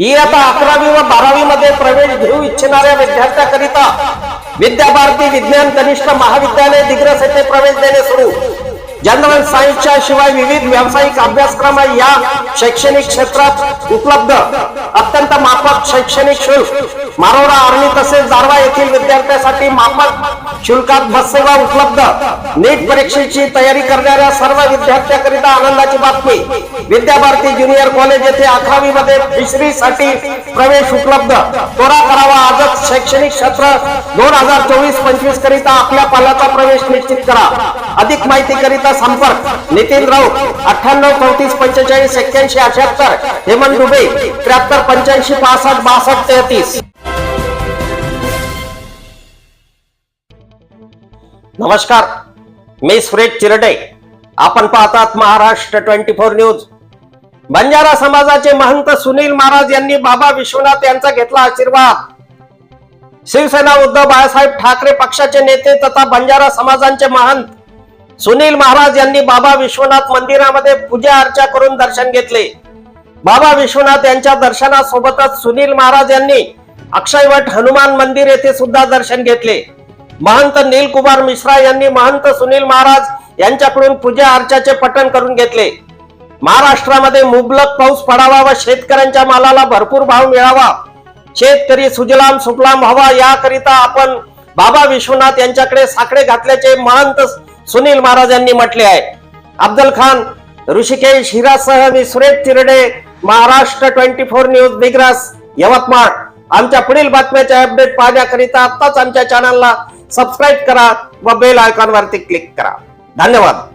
इयत्ता अकरावी व बारावी मध्ये प्रवेश घेऊ इच्छिणाऱ्या विद्यार्थ्यांकरिता विद्याभारती विज्ञान कनिष्ठ महाविद्यालय दिग्रस येथे प्रवेश देणे सुरू. जनरल सायन्सच्या शिवाय विविध व्यावसायिक अभ्यासक्रम या शैक्षणिक क्षेत्रात उपलब्ध. माफक शैक्षणिक शुल्क. मारोरा आर्णी तसेच जारवा येथील विद्यार्थ्यांसाठी माफक शुल्कात बस सेवा उपलब्ध. नीट परीक्षेची तयारी करणाऱ्या सर्व विद्यार्थ्यांकरिता आनंदाची बातमी. विद्याभारती ज्युनियर कॉलेज येथे अकरावी मध्ये तिसरी साठी प्रवेश उपलब्ध. त्वरा करावा आजच शैक्षणिक सत्र दोन हजार चोवीस पंचवीस करिता आपल्या पाल्याचा प्रवेश निश्चित करा. अधिक माहिती करिता संपर्क नितीन राऊत अठ्ठ्याण्णव चौतीस पंचेचाळीस एक्क्याऐंशी अठ्याहत्तर हेमंत दुबे त्र्याहत्तर पंच्याऐंशी पासष्ट बासष्ट तेहतीस. नमस्कार मी सुरेश चिरडे. आपण पाहतात Maharashtra twenty four news. Banjara समाजाचे महंत सुनील महाराज यांनी बाबा विश्वनाथ यांचा घेतला आशीर्वाद. शिवसेना उद्धव बाळासाहेब ठाकरे पक्षाचे नेते तथा बंजारा समाजांचे महंत सुनील महाराज यांनी बाबा विश्वनाथ मंदिरामध्ये पूजा अर्चा करून दर्शन घेतले. बाबा विश्वनाथ यांच्या दर्शनासोबतच सुनील महाराज यांनी अक्षयवट हनुमान मंदिर येथे सुद्धा दर्शन घेतले. महंत नीलकुमार मिश्रा यांनी महंत सुनील महाराज यांच्याकडून पूजा अर्चाचे पठण करून घेतले. महाराष्ट्रामध्ये मुबलक पाऊस पडावा व शेतकऱ्यांच्या मालाला भरपूर भाव मिळावा. शेतकरी सुजलाम सुफलाम व्हावा याकरिता आपण बाबा विश्वनाथ यांच्याकडे साकडे घातल्याचे महंत सुनील महाराज यांनी म्हटले आहे. अफजल खान ऋषिकेश हिरासह मी Suresh Tirde Maharashtra twenty four news Digras Yavatmal. आमच्या पुढील बातम्याचे अपडेट पाहण्याकरिता आताच आमच्या चॅनलला सबस्क्राईब करा व बेल आयकॉन वरती क्लिक करा. धन्यवाद.